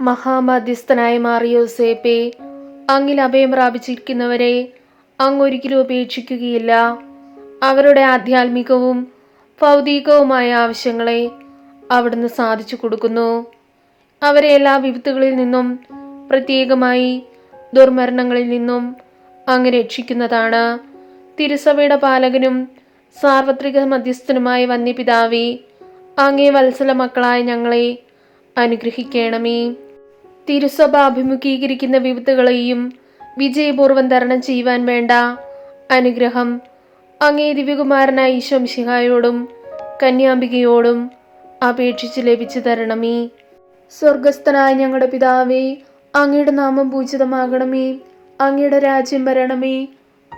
മഹാമധ്യസ്ഥനായ മാറിയോസേപ്പെ അങ്ങിൽ അഭയം പ്രാപിച്ചിരിക്കുന്നവരെ അങ്ങൊരിക്കലും ഉപേക്ഷിക്കുകയില്ല. അവരുടെ ആധ്യാത്മികവും ഭൗതികവുമായ ആവശ്യങ്ങളെ അവിടുന്ന് സാധിച്ചു കൊടുക്കുന്നു. അവരെ എല്ലാ വിപത്തുകളിൽ നിന്നും പ്രത്യേകമായി ദുർമരണങ്ങളിൽ നിന്നും അങ്ങ് രക്ഷിക്കുന്നതാണ്. തിരുസഭയുടെ പാലകനും സാർവത്രിക മധ്യസ്ഥനുമായ വന്യപിതാവി അങ്ങേ വത്സല മക്കളായ ഞങ്ങളെ അനുഗ്രഹിക്കണമേ. തിരുസഭ അഭിമുഖീകരിക്കുന്ന വിപത്തുകളെയും വിജയപൂർവം തരണം ചെയ്യുവാൻ വേണ്ട അനുഗ്രഹം അങ്ങേ ദിവ്യകുമാരനായ ഈശോംശിഹായോടും കന്യാംബികയോടും അപേക്ഷിച്ച് ലഭിച്ചു തരണമേ. സ്വർഗസ്ഥനായ ഞങ്ങളുടെ പിതാവേ അങ്ങയുടെ നാമം പൂജിതമാകണമേ. അങ്ങയുടെ രാജ്യം വരണമേ.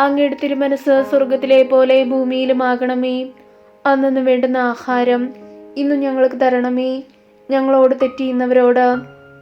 അങ്ങയുടെ തിരുമനസ് സ്വർഗത്തിലെ പോലെ ഭൂമിയിലും ആകണമേ. അന്നു വേണ്ടുന്ന ആഹാരം ഇന്നും ഞങ്ങൾക്ക് തരണമേ. ഞങ്ങളോട് തെറ്റിയുന്നവരോട്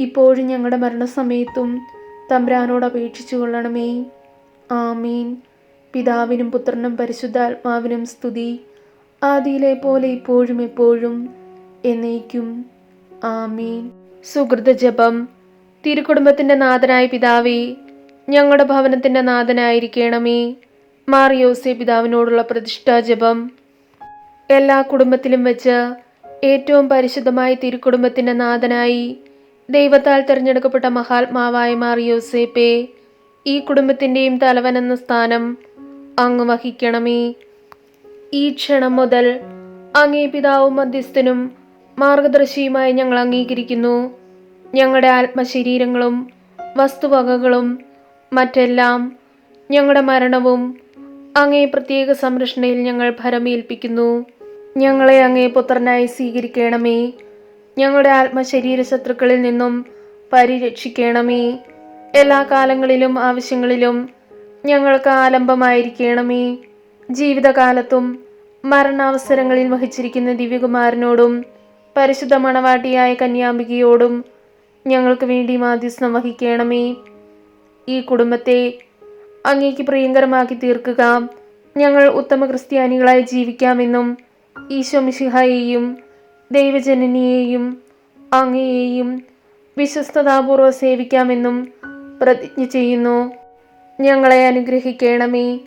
ഇപ്പോഴും ഞങ്ങളുടെ മരണസമയത്തും തമ്പ്രാനോട് അപേക്ഷിച്ചു കൊള്ളണമേ. ആമീൻ. പിതാവിനും പുത്രനും പരിശുദ്ധാത്മാവിനും സ്തുതി. ആദിയിലെ പോലെ ഇപ്പോഴും എപ്പോഴും എന്നേക്കും. ആമീൻ. സുഹൃത ജപം. തിരുക്കുടുംബത്തിന്റെ നാഥനായ പിതാവേ ഞങ്ങളുടെ ഭവനത്തിന്റെ നാഥനായിരിക്കണമേ. മാറിയോസെ പിതാവിനോടുള്ള പ്രതിഷ്ഠാ ജപം. എല്ലാ കുടുംബത്തിലും വെച്ച് ഏറ്റവും പരിശുദ്ധമായ തിരുക്കുടുംബത്തിന്റെ നാഥനായി ദൈവത്താൽ തിരഞ്ഞെടുക്കപ്പെട്ട മഹാത്മാവായ മാറിയോസേപ്പെ ഈ കുടുംബത്തിന്റെയും തലവൻ എന്ന സ്ഥാനം അങ്ങ് വഹിക്കണമേ. ഈ ക്ഷണം മുതൽ അങ്ങേ പിതാവും മധ്യസ്ഥനും മാർഗദർശിയുമായി ഞങ്ങൾ അംഗീകരിക്കുന്നു. ഞങ്ങളുടെ ആത്മശരീരങ്ങളും വസ്തുവകകളും മറ്റെല്ലാം ഞങ്ങളുടെ മരണവും അങ്ങേ പ്രത്യേക സംരക്ഷണയിൽ ഞങ്ങൾ ഭരമേൽപ്പിക്കുന്നു. ഞങ്ങളെ അങ്ങേ പുത്രനായി സ്വീകരിക്കണമേ. ഞങ്ങളുടെ ആത്മശരീര ശത്രുക്കളിൽ നിന്നും പരിരക്ഷിക്കണമേ എല്ലാ കാലങ്ങളിലും ആവശ്യങ്ങളിലും ഞങ്ങൾക്ക് ആലംബമായിരിക്കണമേ ജീവിതകാലത്തും മരണാവസരങ്ങളിൽ വഹിച്ചിരിക്കുന്ന ദിവ്യകുമാരനോടും പരിശുദ്ധ മണവാട്ടിയായ കന്യാംബികയോടും ഞങ്ങൾക്ക് വേണ്ടി മാധ്യസ്ഥം വഹിക്കണമേ ഈ കുടുംബത്തെ അങ്ങേക്ക് പ്രിയങ്കരമാക്കി തീർക്കുക. ഞങ്ങൾ ഉത്തമ ക്രിസ്ത്യാനികളായി ജീവിക്കാമെന്നും ഈശോ മിശിഹായെയും ദൈവജനനിയെയും അങ്ങയെയും വിശ്വസ്തതാപൂർവം സേവിക്കാമെന്നും പ്രതിജ്ഞ ചെയ്യുന്നു. ഞങ്ങളെ അനുഗ്രഹിക്കണമേ.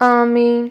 ആമേൻ.